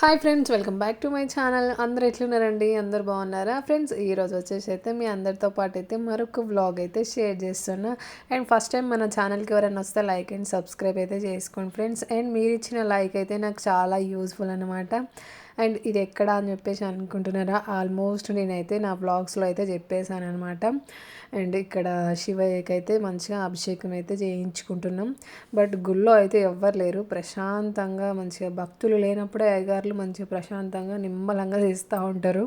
Hi friends welcome back to my channel అందరు ఎట్లున్నారండి? అందరు బాగున్నారా? ఫ్రెండ్స్ ఈరోజు వచ్చేసి అయితే మీ అందరితో పాటు అయితే మరొక వ్లాగ్ అయితే షేర్ చేస్తున్నా. అండ్ ఫస్ట్ టైం మన ఛానల్కి ఎవరైనా వస్తే లైక్ అండ్ సబ్స్క్రైబ్ అయితే చేసుకోండి ఫ్రెండ్స్ అండ్ మీరు ఇచ్చిన లైక్ అయితే నాకు చాలా యూస్ఫుల్ అనమాట అండ్ ఇది ఎక్కడ అని చెప్పేసి అనుకుంటున్నారా? ఆల్మోస్ట్ నేనైతే నా బ్లాగ్స్లో అయితే చెప్పేశాను అనమాట అండ్ ఇక్కడ శివయ్యకి అయితే మంచిగా అభిషేకం అయితే చేయించుకుంటున్నాం. బట్ గుళ్ళో అయితే ఎవ్వరు లేరు. ప్రశాంతంగా మంచిగా భక్తులు లేనప్పుడే అయ్యగారులు మంచిగా ప్రశాంతంగా నిమ్మలంగా చేస్తూ ఉంటారు.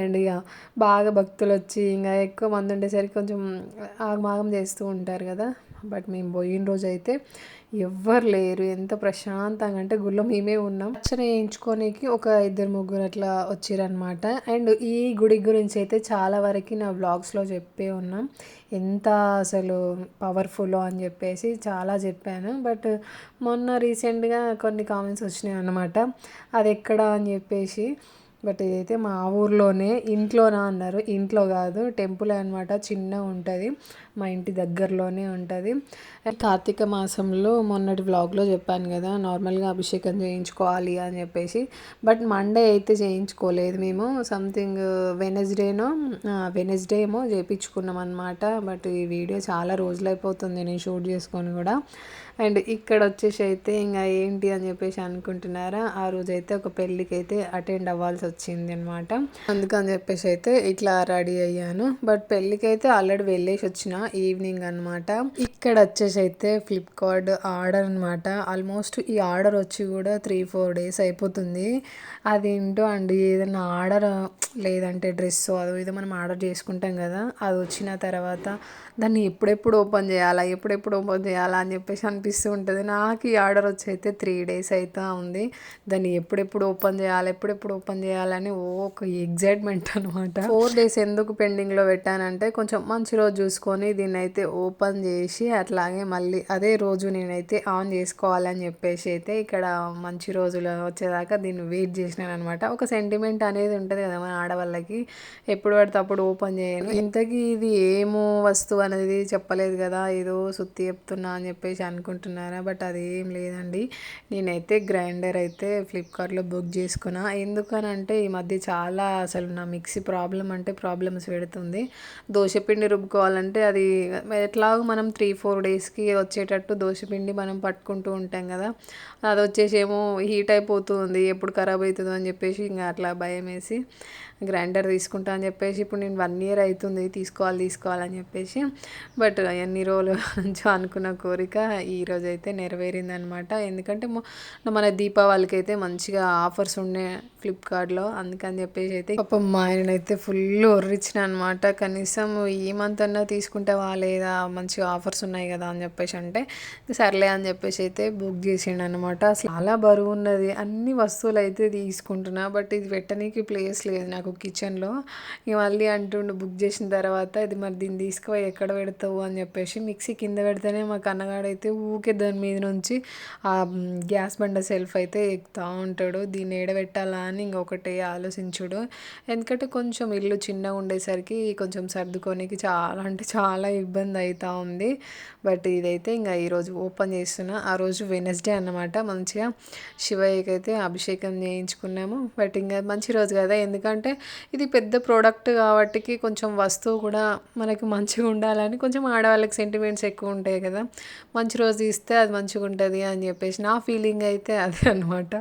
అండ్ ఇక బాగా భక్తులు వచ్చి ఇంకా ఎక్కువ మంది ఉండేసరికి కొంచెం ఆగమాగం చేస్తూ ఉంటారు కదా. బట్ మేము పోయిన రోజు అయితే ఎవ్వరు లేరు. ఎంత ప్రశాంతంగా అంటే గుళ్ళో మేమే ఉన్నాం. అర్చన వేయించుకోనికి ఒక ఇద్దరు ముగ్గురు అట్లా వచ్చారనమాట అండ్ ఈ గుడి గురించి అయితే చాలా వరకు నా బ్లాగ్స్లో చెప్పే ఉన్నాం. ఎంత అసలు పవర్ఫుల్ అని చెప్పేసి చాలా చెప్పాను. బట్ మొన్న రీసెంట్గా కొన్ని కామెంట్స్ వచ్చినాయి అన్నమాట అది ఎక్కడ అని చెప్పేసి బట్ ఇదైతే మా ఊర్లోనే ఇంట్లోనా అన్నారు. ఇంట్లో కాదు టెంపుల్ అనమాట చిన్న ఉంటుంది. మా ఇంటి దగ్గరలోనే ఉంటుంది. కార్తీక మాసంలో మొన్నటి వ్లాగ్లో చెప్పాను కదా నార్మల్గా అభిషేకం చేయించుకోవాలి అని చెప్పేసి. బట్ మండే అయితే చేయించుకోలేదు మేము. సంథింగ్ వెనస్డేనో వెనస్డే ఏమో చేయించుకున్నాం అనమాట బట్ ఈ వీడియో చాలా రోజులు అయిపోతుంది నేను షూట్ చేసుకొని కూడా. అండ్ ఇక్కడ వచ్చేసి అయితే ఇంకా ఏంటి అని చెప్పేసి అనుకుంటున్నారా? ఆ రోజు అయితే ఒక పెళ్ళికి అయితే అటెండ్ అవ్వాల్సి వచ్చింది అనమాట అందుకని చెప్పేసి అయితే ఇట్లా రెడీ అయ్యాను. బట్ పెళ్ళికి అయితే ఆల్రెడీ వెళ్ళేసి వచ్చిన ఈవినింగ్ అనమాట ఇక్కడ వచ్చేసి అయితే ఫ్లిప్కార్ట్ ఆర్డర్ అనమాట ఆల్మోస్ట్ ఈ ఆర్డర్ వచ్చి కూడా త్రీ ఫోర్ డేస్ అయిపోతుంది. అదేంటో అండి ఏదైనా ఆర్డర్ లేదంటే డ్రెస్ అది ఏదో మనం ఆర్డర్ చేసుకుంటాం కదా అది వచ్చిన తర్వాత దాన్ని ఎప్పుడెప్పుడు ఓపెన్ చేయాలా ఎప్పుడెప్పుడు ఓపెన్ చేయాలా అని చెప్పేసి అనిపిస్తూ ఉంటుంది. నాకు ఈ ఆర్డర్ వచ్చి అయితే త్రీ డేస్ అవుతా ఉంది. దాన్ని ఎప్పుడెప్పుడు ఓపెన్ చేయాలి ఎప్పుడెప్పుడు ఓపెన్ చేయాలని ఓ ఒక ఎగ్జైట్మెంట్ అనమాట ఫోర్ డేస్ ఎందుకు పెండింగ్లో పెట్టానంటే కొంచెం మంచి రోజు చూసుకొని దీన్ని అయితే ఓపెన్ చేసి అట్లాగే మళ్ళీ అదే రోజు నేనైతే ఆన్ చేసుకోవాలని చెప్పేసి అయితే ఇక్కడ మంచి రోజులు వచ్చేదాకా దీన్ని వెయిట్ చేసినాను అనమాట ఒక సెంటిమెంట్ అనేది ఉంటుంది కదా మన ఆడవాళ్ళకి. ఎప్పుడు పడితే అప్పుడు ఓపెన్ చేయను. ఇంతకీ ఇది ఏమో వస్తువు అనేది చెప్పలేదు కదా ఏదో సుత్తి చెప్తున్నా అని చెప్పేసి అనుకుంటున్నాను అనుకుంటున్నారా? బట్ అది ఏం లేదండి. నేనైతే గ్రైండర్ అయితే ఫ్లిప్కార్ట్లో బుక్ చేసుకున్నా. ఎందుకనంటే ఈ మధ్య చాలా అసలు నా మిక్సీ ప్రాబ్లం అంటే ప్రాబ్లమ్స్ పెడుతుంది. దోశపిండి రుబ్బుకోవాలంటే అది ఎట్లాగో మనం త్రీ ఫోర్ డేస్కి వచ్చేటట్టు దోశపిండి మనం పట్టుకుంటూ ఉంటాం కదా. అది వచ్చేసి ఏమో హీట్ అయిపోతుంది. ఎప్పుడు ఖరాబ్ అవుతుందో అని చెప్పేసి ఇంకా అట్లా భయం వేసి గ్రైండర్ తీసుకుంటా అని చెప్పేసి ఇప్పుడు నేను వన్ ఇయర్ అవుతుంది తీసుకోవాలి తీసుకోవాలని చెప్పేసి. బట్ ఎన్ని రోజులు నుంచి అనుకున్న కోరిక ఈరోజు అయితే నెరవేరింది అనమాట ఎందుకంటే మన దీపావళికి అయితే మంచిగా ఆఫర్స్ ఉండే ఫ్లిప్కార్ట్లో. అందుకని చెప్పేసి అయితే పాపం మా ఆయన అయితే ఫుల్ ఒర్రిచ్చిన అనమాట కనీసం ఈ మంత్ అన్నా తీసుకుంటే లేదా మంచిగా ఆఫర్స్ ఉన్నాయి కదా అని చెప్పేసి అంటే సర్లే అని చెప్పేసి అయితే బుక్ చేసిండు అనమాట అసలు చాలా బరువు ఉన్నది. అన్ని వస్తువులు అయితే తీసుకుంటున్నా బట్ ఇది పెట్టడానికి ప్లేస్ లేదు. నాకు కిచెన్లో. ఇక మళ్ళీ అంటుండు బుక్ చేసిన తర్వాత ఇది మరి దీన్ని తీసుకుపోయి ఎక్కడ పెడతావు? అని చెప్పేసి మిక్సీ కింద పెడితేనే మా కన్నగాడైతే ఊకే దాని మీద నుంచి ఆ గ్యాస్ బండ సెల్ఫ్ అయితే ఎక్కుతూ ఉంటాడు. దీన్ని ఏడబెట్టాలా అని ఇంకొకటి ఆలోచించుడు. ఎందుకంటే కొంచెం ఇల్లు చిన్నగా ఉండేసరికి కొంచెం సర్దుకోనికి చాలా అంటే చాలా ఇబ్బంది అవుతూ ఉంది. బట్ ఇదైతే ఇంకా ఈరోజు ఓపెన్ చేస్తున్నా. ఆ రోజు వెనస్డే అన్నమాట. మంచిగా శివయ్యకైతే అభిషేకం చేయించుకున్నాము. బట్ ఇంకా మంచి రోజు కదా. ఎందుకంటే ఇది పెద్ద ప్రోడక్ట్ కాబట్టి కొంచెం వస్తువు కూడా మనకి మంచిగా ఉండాలని కొంచెం ఆడవాళ్ళకి సెంటిమెంట్స్ ఎక్కువ ఉంటాయి కదా. మంచి రోజు ఇస్తే అది మంచిగా ఉంటుంది అని చెప్పేసి నా ఫీలింగ్ అయితే అదే అనమాట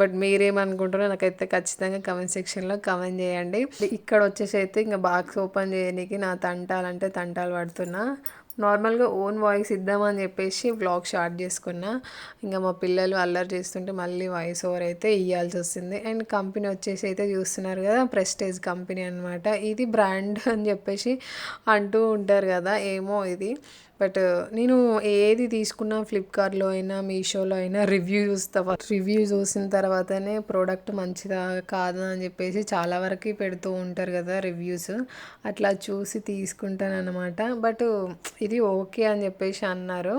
బట్ మీరేమనుకుంటారో నాకైతే ఖచ్చితంగా కమెంట్ సెక్షన్లో కమెంట్ చేయండి. ఇక్కడ వచ్చేసి అయితే ఇంకా బాక్స్ ఓపెన్ చేయడానికి నా తంటాలంటే తంటాలు పడుతున్నా. నార్మల్గా ఓన్ వాయిస్ ఇద్దామని చెప్పేసి వ్లాగ్ స్టార్ట్ చేసుకున్నా. ఇంకా మా పిల్లలు అల్లరి చేస్తుంటే మళ్ళీ వాయిస్ ఓవర్ అయితే ఇవ్వాల్సి వస్తుంది. అండ్ కంపెనీ వచ్చేసి అయితే చూస్తున్నారు కదా ప్రెస్టేజ్ కంపెనీ అనమాట ఇది బ్రాండ్ అని చెప్పేసి అంటూ ఉంటారు కదా ఏమో ఇది. బట్ నేను ఏది తీసుకున్నా ఫ్లిప్కార్ట్లో అయినా మీషోలో అయినా రివ్యూ చూస్తా రివ్యూ చూసిన తర్వాతనే ప్రోడక్ట్ మంచిదా కాదా అని చెప్పేసి చాలా వరకు పెడుతూ ఉంటారు కదా రివ్యూస్ అట్లా చూసి తీసుకుంటాను అనమాట బట్ ఇది ఓకే అని చెప్పేసి అన్నారు.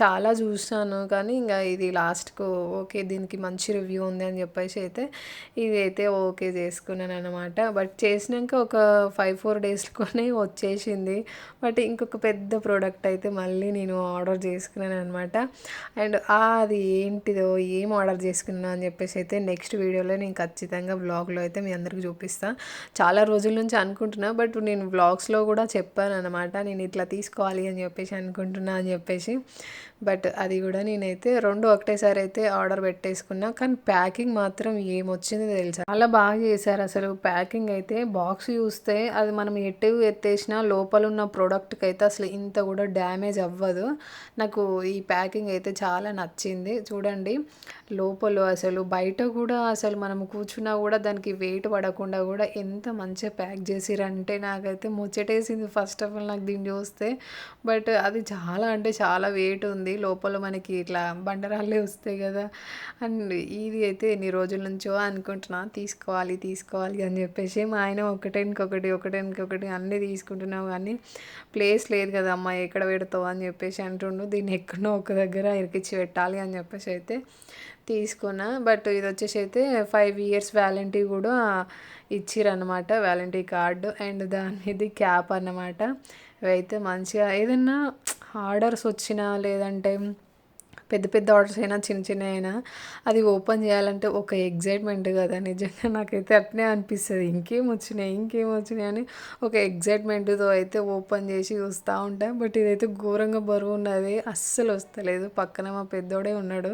చాలా చూసాను కానీ ఇంకా ఇది లాస్ట్కు ఓకే దీనికి మంచి రివ్యూ ఉంది అని చెప్పేసి అయితే ఇది అయితే ఓకే చేసుకున్నాను అనమాట బట్ చేసినాక ఒక ఫైవ్ ఫోర్ డేస్లోనే వచ్చేసింది. బట్ ఇంకొక పెద్ద ప్రోడక్ట్ అయితే మళ్ళీ నేను ఆర్డర్ చేసుకున్నాను అనమాట అండ్ అది ఏంటిదో ఏం ఆర్డర్ చేసుకున్నా అని చెప్పేసి అయితే నెక్స్ట్ వీడియోలో నేను ఖచ్చితంగా బ్లాగ్లో అయితే మీ అందరికి చూపిస్తాను చాలా రోజుల నుంచి అనుకుంటున్నా బట్ నేను బ్లాగ్స్లో కూడా చెప్పాను అనమాట నేను ఇట్లా తీసుకోవాలి అని చెప్పేసి అనుకుంటున్నా అని చెప్పేసి. బట్ అది కూడా నేనైతే రెండు ఒకటేసారి అయితే ఆర్డర్ పెట్టేసుకున్నా. కానీ ప్యాకింగ్ మాత్రం ఏమొచ్చింది తెలుసా? చాలా బాగా చేశారు అసలు. ప్యాకింగ్ అయితే బాక్స్ చూస్తే అది మనం ఎటు ఎత్తేసినా లోపల ఉన్న ప్రోడక్ట్కి అయితే అసలు ఇంత కూడా డ్యామేజ్ అవ్వదు. నాకు ఈ ప్యాకింగ్ అయితే చాలా నచ్చింది. చూడండి లోపల అసలు బయట కూడా అసలు మనం కూర్చున్నా కూడా దానికి వెయిట్ పడకుండా కూడా ఎంత మంచిగా ప్యాక్ చేసిరంటే నాకైతే ముచ్చటేసింది. ఫస్ట్ ఆఫ్ ఆల్ నాకు దీన్ని చూస్తే. బట్ అది చాలా అంటే చాలా గేట్ ఉంది. లోపల మనకి ఇట్లా బండరాళ్ళే వస్తాయి కదా. అండ్ ఇది అయితే ఎన్ని రోజుల నుంచో అనుకుంటున్నా. తీసుకోవాలి తీసుకోవాలి అని చెప్పేసి మా ఆయన ఒకటే ఇంకొకటి ఒకటే ఇంకొకటి అన్నీ తీసుకుంటున్నావు కానీ ప్లేస్ లేదు కదా అమ్మ ఎక్కడ పెడతావు అని చెప్పేసి అంటుండు. దీన్ని ఎక్కడో ఒక దగ్గర ఇరికిచ్చి పెట్టాలి అని చెప్పేసి అయితే తీసుకున్నా. బట్ ఇది వచ్చేసి అయితే ఫైవ్ ఇయర్స్ వ్యాలంటీ కూడా ఇచ్చిరన్నమాట వ్యాలంటీ కార్డు అండ్ దాని ఇది క్యాప్ అన్నమాట. ఇవైతే మంచిగా ఏదన్నా ఆర్డర్స్ వచ్చినా లేదంటే పెద్ద పెద్ద ఆర్డర్స్ అయినా చిన్న చిన్న అయినా అది ఓపెన్ చేయాలంటే ఒక ఎగ్జైట్మెంట్ కదా నిజంగా. నాకైతే అట్నే అనిపిస్తుంది. ఇంకేం వచ్చినాయి ఇంకేం వచ్చినాయి అని ఒక ఎగ్జైట్మెంట్తో అయితే ఓపెన్ చేసి చూస్తూ ఉంటాం. బట్ ఇదైతే ఘోరంగా బరువు ఉన్నది. అస్సలు వస్తలేదు. పక్కన మా పెద్దోడే ఉన్నాడు.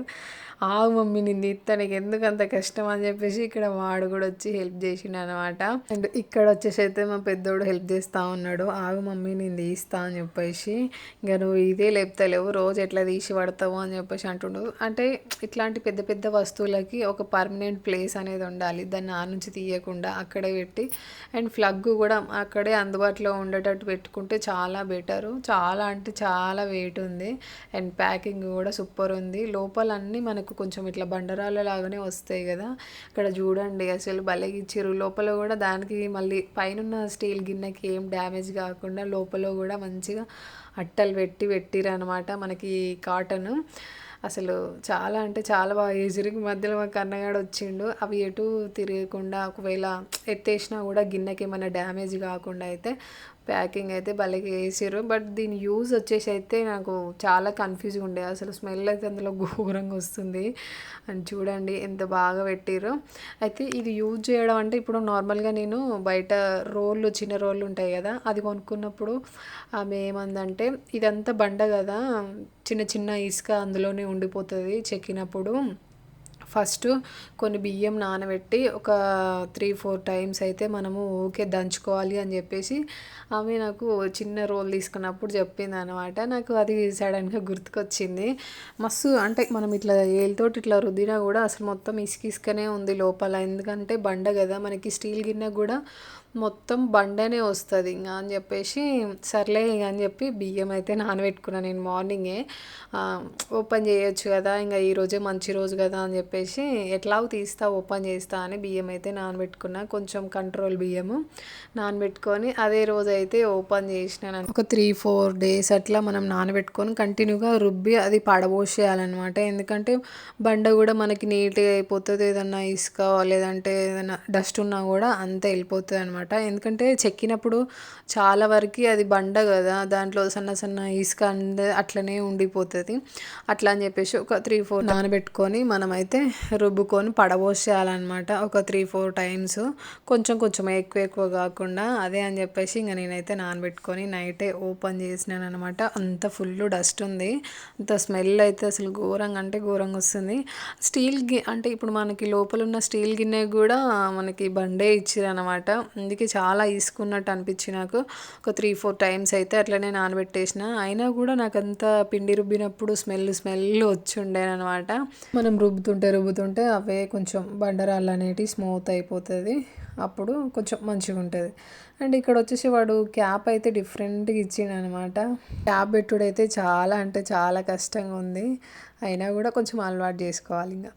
ఆగు మమ్మీ నింది తనకి ఎందుకు అంత కష్టం అని చెప్పేసి ఇక్కడ వాడు కూడా వచ్చి హెల్ప్ చేసిండు అనమాట అండ్ ఇక్కడ వచ్చేసి అయితే మా పెద్దోడు హెల్ప్ చేస్తూ ఉన్నాడు. ఆగు మమ్మీ నేను తీస్తా అని చెప్పేసి ఇంకా నువ్వు ఇదే లేపుతలేవు రోజు ఎట్లా తీసి పడతావు అని చెప్పేసి అంటుండు. అంటే ఇట్లాంటి పెద్ద పెద్ద వస్తువులకి ఒక పర్మనెంట్ ప్లేస్ అనేది ఉండాలి. దాన్ని ఆ నుంచి తీయకుండా అక్కడే పెట్టి అండ్ ఫ్లగ్ కూడా అక్కడే అందుబాటులో ఉండేటట్టు పెట్టుకుంటే చాలా బెటరు. చాలా అంటే చాలా వెయిట్ ఉంది. అండ్ ప్యాకింగ్ కూడా సూపర్ ఉంది. లోపల అన్నీ మనకు కొంచెం ఇట్లా బండరాళ్ళ లాగానే వస్తాయి కదా. ఇక్కడ చూడండి అసలు భలే ఇచ్చారు. లోపల కూడా దానికి మళ్ళీ పైన స్టీల్ గిన్నెకి ఏం డ్యామేజ్ కాకుండా లోపల కూడా మంచిగా అట్టలు పెట్టి పెట్టిరు అనమాట మనకి కాటన్. అసలు చాలా అంటే చాలా బాగా ఎదురుకి మధ్యలో మా కన్నగాడు వచ్చిండు. అవి ఎటు తిరగకుండా ఒకవేళ ఎత్తేసినా కూడా గిన్నెకి ఏమైనా డ్యామేజ్ కాకుండా అయితే ప్యాకింగ్ అయితే భలేగా వేసారు బట్ దీని యూజ్ వచ్చేసి అయితే నాకు చాలా కన్ఫ్యూజ్గా ఉండే. అసలు స్మెల్ అయితే అందులో ఘోరంగా వస్తుంది. అని చూడండి ఎంత బాగా పెట్టారు అయితే ఇది యూజ్ చేయడం అంటే ఇప్పుడు నార్మల్గా నేను బయట రోళ్ళు చిన్న రోళ్ళు ఉంటాయి కదా అది కొనుక్కున్నప్పుడు ఆమె ఏమందంటే ఇదంతా బండ కదా చిన్న చిన్న ఇసుక అందులోనే ఉండిపోతుంది చెక్కినప్పుడు. ఫస్ట్ కొన్ని బియ్యం నానబెట్టి ఒక త్రీ ఫోర్ టైమ్స్ అయితే మనము ఊకే దంచుకోవాలి అని చెప్పేసి ఆమె నాకు చిన్న రోల్ తీసుకున్నప్పుడు చెప్పింది అనమాట నాకు అది సడన్గా గుర్తుకొచ్చింది. మస్తు అంటే మనం ఇట్లా ఏళ్ళతోటి ఇట్లా రుద్దినా కూడా అసలు మొత్తం ఇసుక ఇసుకనే ఉంది లోపల. ఎందుకంటే బండ కదా మనకి స్టీల్ గిన్నె కూడా మొత్తం బండనే వస్తుంది. ఇంకా అని చెప్పేసి సర్లే అని చెప్పి బియ్యం అయితే నానబెట్టుకున్నాను నేను మార్నింగే. ఓపెన్ చేయొచ్చు కదా ఇంకా ఈరోజే మంచి రోజు కదా అని చెప్పేసి ఎట్లాగో తీస్తా ఓపెన్ చేస్తా అని బియ్యం అయితే నానబెట్టుకున్నా. కొంచెం కంట్రోల్ బియ్యము నానబెట్టుకొని అదే రోజు అయితే ఓపెన్ చేసినాను ఒక త్రీ ఫోర్ డేస్ అట్లా మనం నానబెట్టుకొని కంటిన్యూగా రుబ్బి అది పడబోసేయాలన్నమాట. ఎందుకంటే బండ కూడా మనకి నీట్గా అయిపోతుంది. ఏదన్నా ఇసుక లేదంటే ఏదైనా డస్ట్ ఉన్నా కూడా అంతా వెళ్ళిపోతుంది అనమాట ఎందుకంటే చెక్కినప్పుడు చాలా వరకు అది బండ కదా దాంట్లో సన్న సన్న ఇసుక అంద అట్లనే ఉండిపోతుంది. అట్లా అని చెప్పేసి ఒక త్రీ ఫోర్ నానబెట్టుకొని మనమైతే రుబ్బుకొని పడబోసేయాలన్నమాట ఒక త్రీ ఫోర్ టైమ్స్. కొంచెం కొంచెం ఎక్కువ ఎక్కువ కాకుండా అదే అని చెప్పేసి ఇంకా నేనైతే నానబెట్టుకొని నైటే ఓపెన్ చేసినాను అనమాట అంత ఫుల్ డస్ట్ ఉంది. అంత స్మెల్ అయితే అసలు ఘోరంగా అంటే ఘోరంగా వస్తుంది. స్టీల్ గి అంటే ఇప్పుడు మనకి లోపల ఉన్న స్టీల్ గిన్నె కూడా మనకి బండే ఇచ్చిరనమాట అందుకే చాలా ఇసుకున్నట్టు అనిపించి నాకు ఒక త్రీ ఫోర్ టైమ్స్ అయితే అట్లనే నానబెట్టేసిన. అయినా కూడా నాకు అంత పిండి రుబ్బినప్పుడు స్మెల్ స్మెల్ వచ్చి ఉండేనమాట మనం రుబ్బుతుంటే రుబ్బుతుంటే అవే కొంచెం బండరాళ్ళు అనేటివి స్మూత్ అయిపోతుంది. అప్పుడు కొంచెం మంచిగా ఉంటుంది. అండ్ ఇక్కడ వచ్చేసి వాడు క్యాప్ అయితే డిఫరెంట్గా ఇచ్చిండు అనమాట క్యాప్ పెట్టుడైతే చాలా అంటే చాలా కష్టంగా ఉంది. అయినా కూడా కొంచెం అలవాటు చేసుకోవాలి ఇంకా